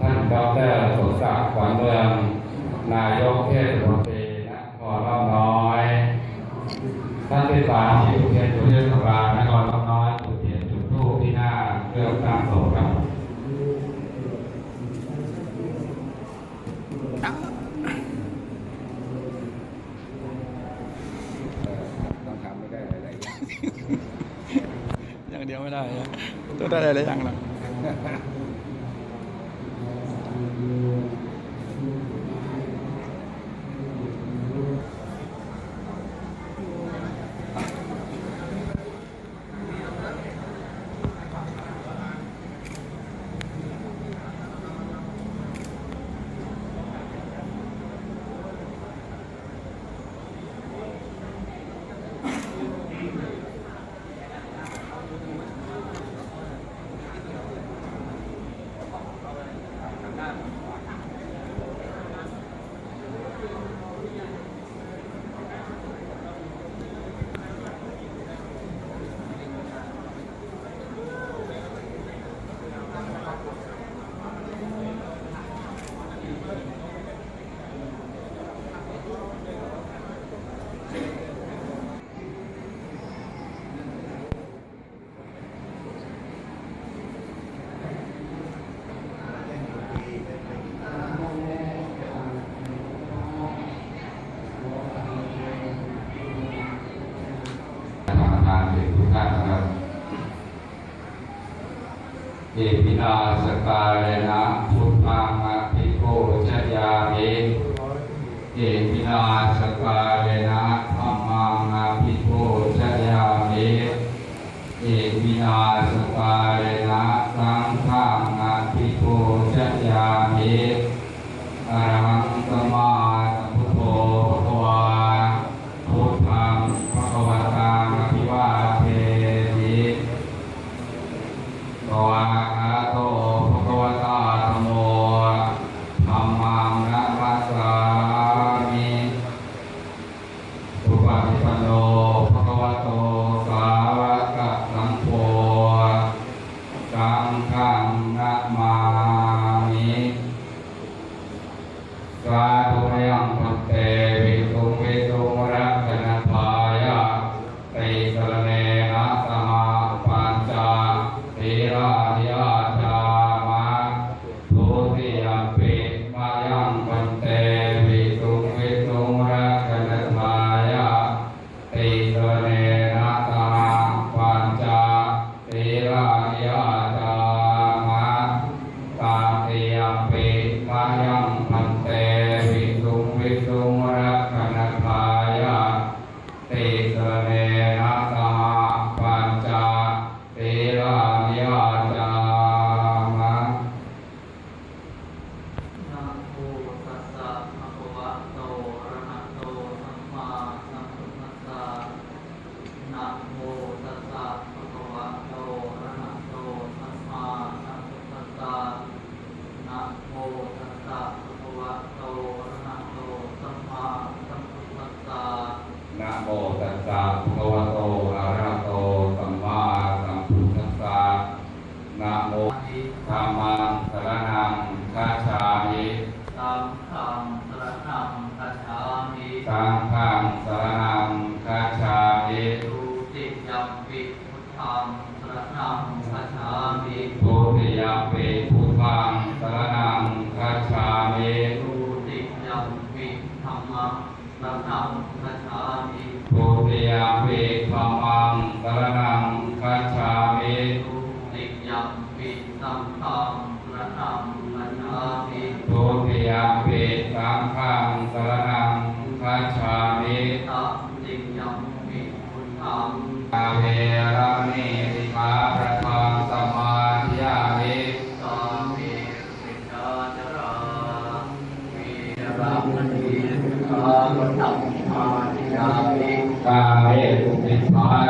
ท่านดรสมศักดิ์ขวัญเมือง นายกเทศมนตรีนครล่อมน้อย ท่านที่สามที่อุเทนจุดเทียนสำราญนครล่อมน้อยจุดเทียนจุดธูปที่หน้าเครื่องตั้งศพครับอย่างเดียวไม่ได้ต้องได้หลายอย่างหรอก เอปินาสกาเลนะพุทธังอภิโกชยามิเอปินาสกาเลนะธรรมังอภิโกชยามิเอปินาสกาเสสะภะคะวะโตอะระหะโตสัมมาสัมพุทธัสสะนะโมธัมมังสรณังคัจฉามิสังฆังสรณังคัจฉามิสังฆังสรณังคัจฉามิทุติยัมปิพุทธังสรณังคัจฉามิทุติยมปิพุทธังสรณังคัจฉามิทุติยัมปิธัมมังสรณังคัจฉามิ มณีสุขาปทัมมาทิยามิกาเมสุติมาจลา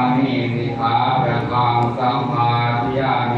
านิสิกขาประทังสัมมาทิยามิ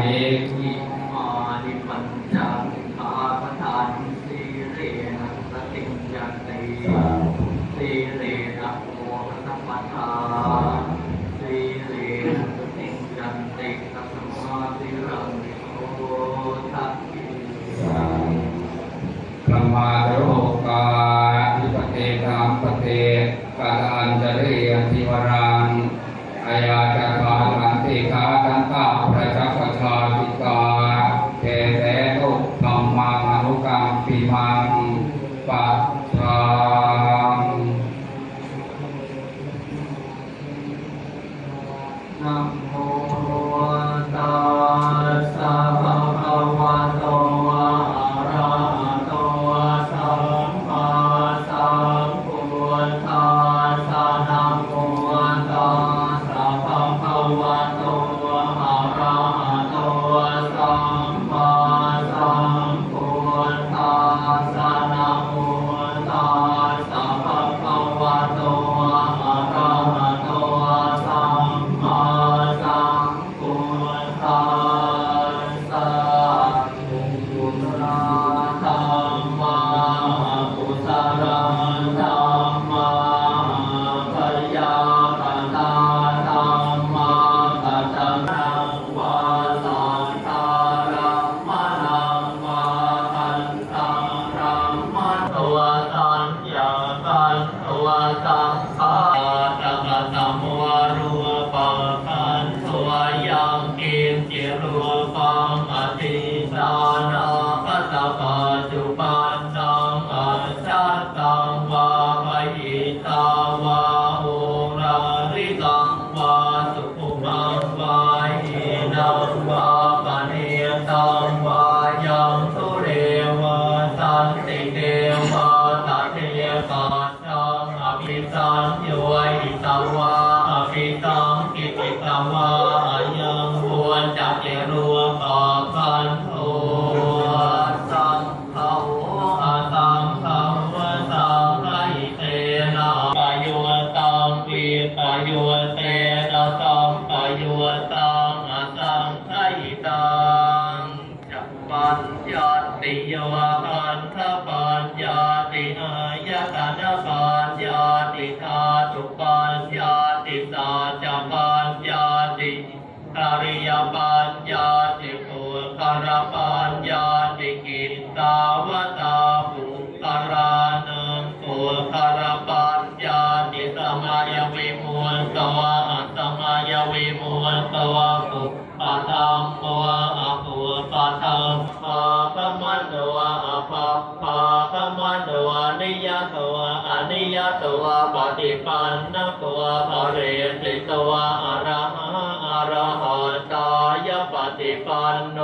ริยตวะอริยตวะปฏิปันนตวะปเรติตวะอรหะอรหัตายปฏิปันโน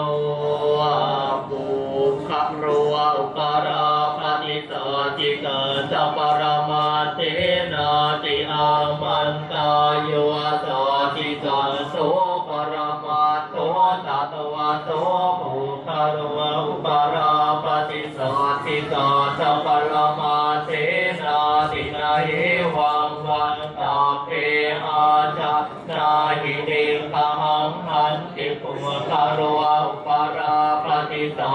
ภูครัวอุปาราปฏิสาติกาจัปปรมาเทนาติอามันตายโยสาติกาโสปรมาตโตตัตวะโสภูครัวอุปาราปฏิสาติกา เยวังวันตาเปอาจานาหิเดตังหันติปุมะคารวะปาราปฏิสา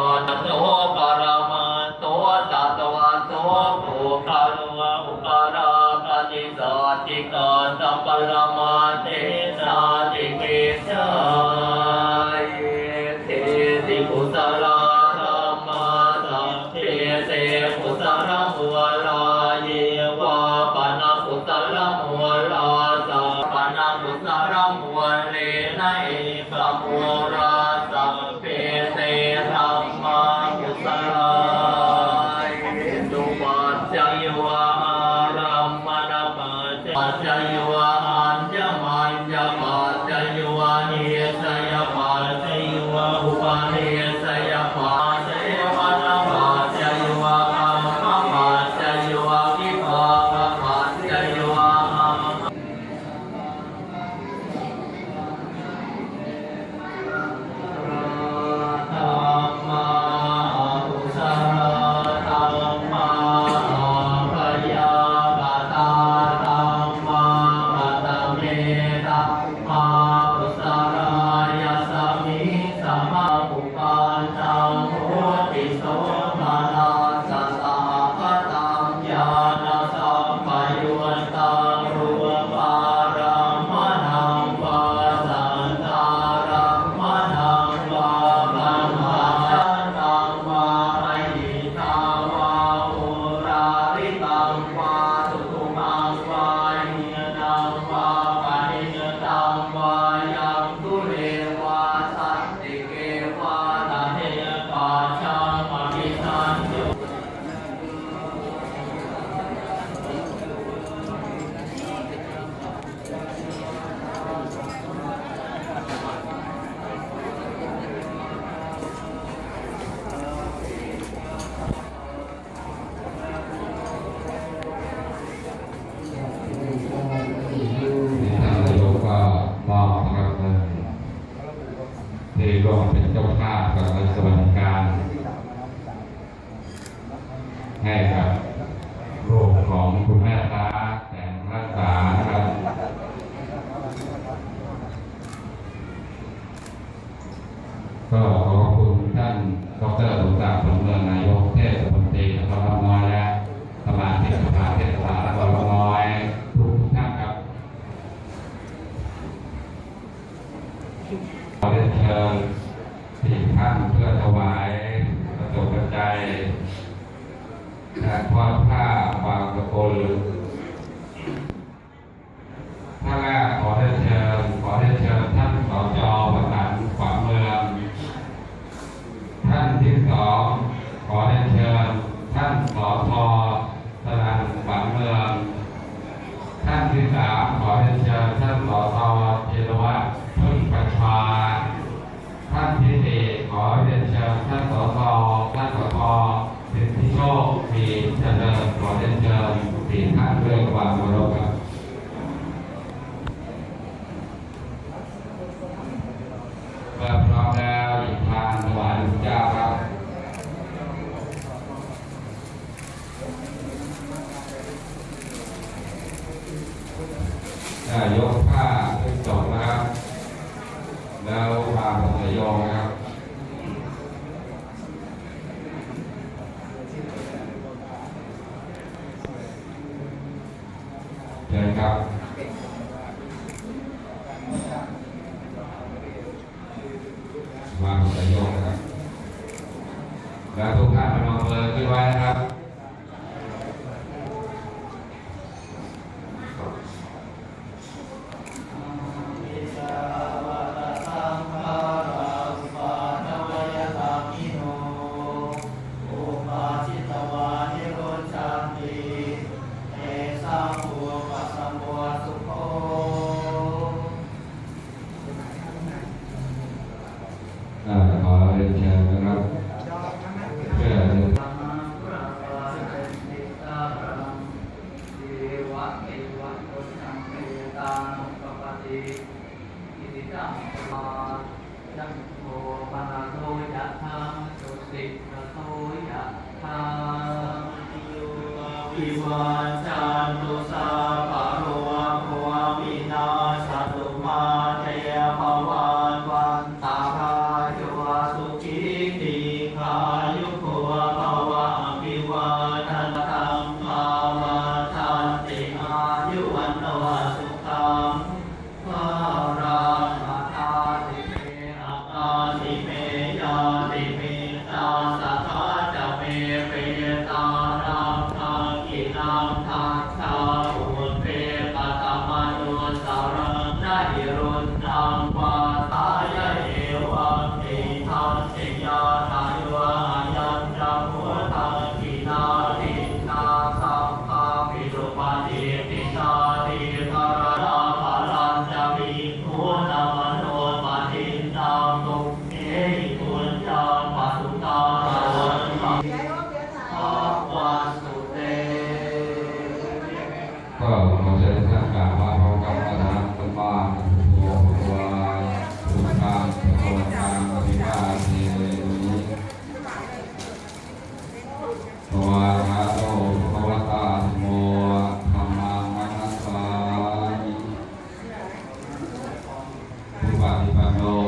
ขอขอบคุณท่านดรสมศักดิ์ผลเมืองนายกเทศมนตรี ขอเชิญท่านหอพอ ยกผ้า 一百一百哦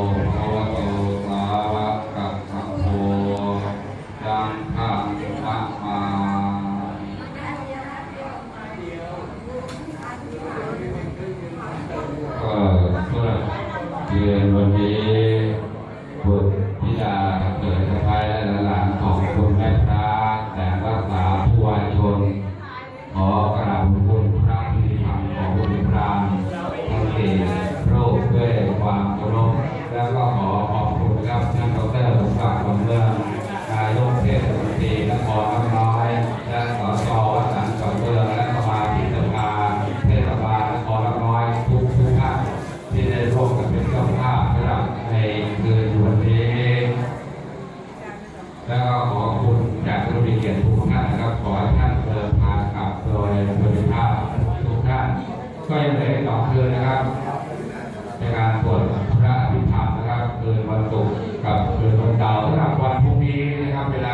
ครั